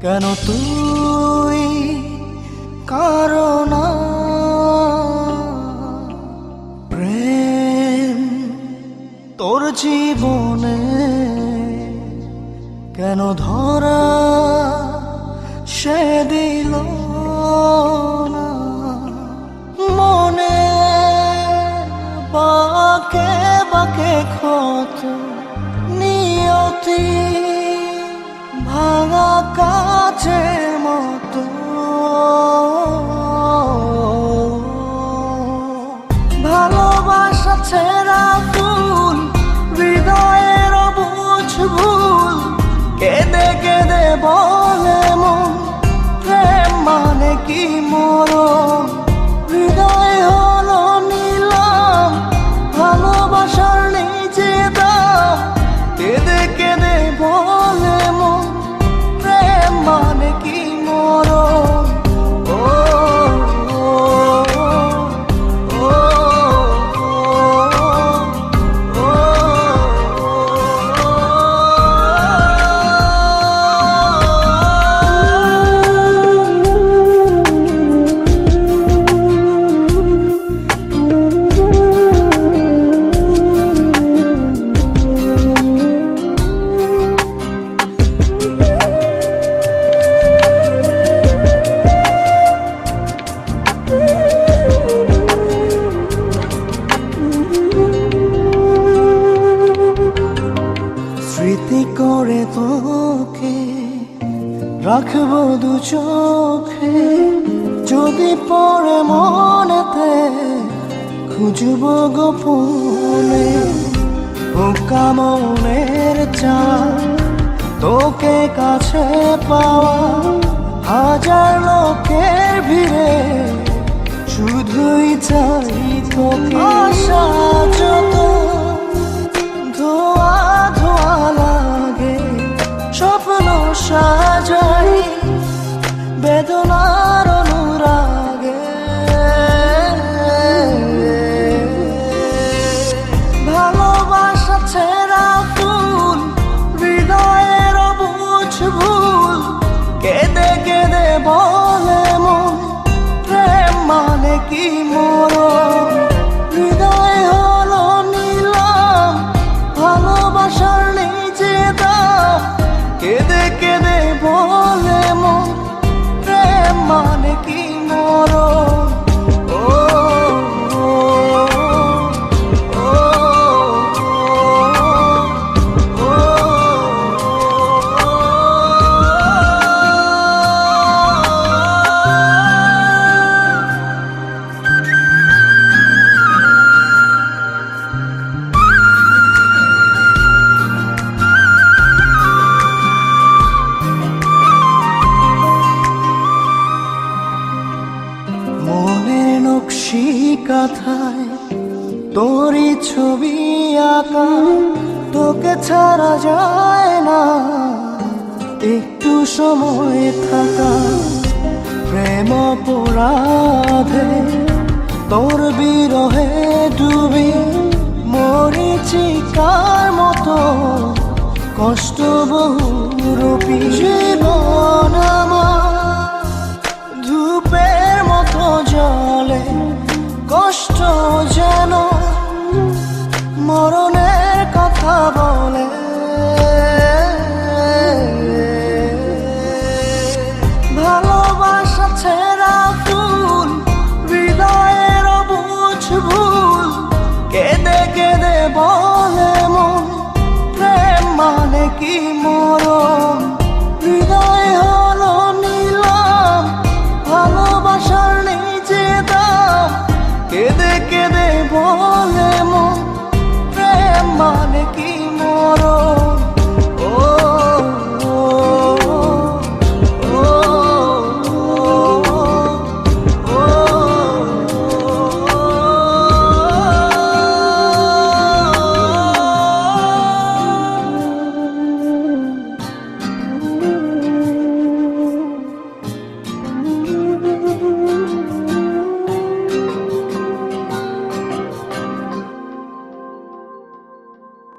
কেন তুই কারণ প্রেম তোর জীবনে কেন ধরা সে দিল মনে বাকে বাকে খত নিয়তি ভাঙা কাচের মতো। স্মৃতি করে তোকে, রাখব দু চোখে। যদি পরে মনেতে, খুঁজব গোপনে। ও কামনের চা তোকে কাছে পাওয়া, হাজার লোকের ভিড়ে। শুধুই চাই তোকে, আশা 这 কেঁদে বলে মন প্রেম মানে কি মরণ? কাথায়, তোরই ছবি আঁকা, তোকে ছাড়া যায় না। একটু সময় থাকা, প্রেম অপরাধে তোর বিরহে ডুবি মরিচিকার মতো, কষ্ট বহু রূপী জীবন আমার কষ্ট যেন মরণের কথা বলে। ভালো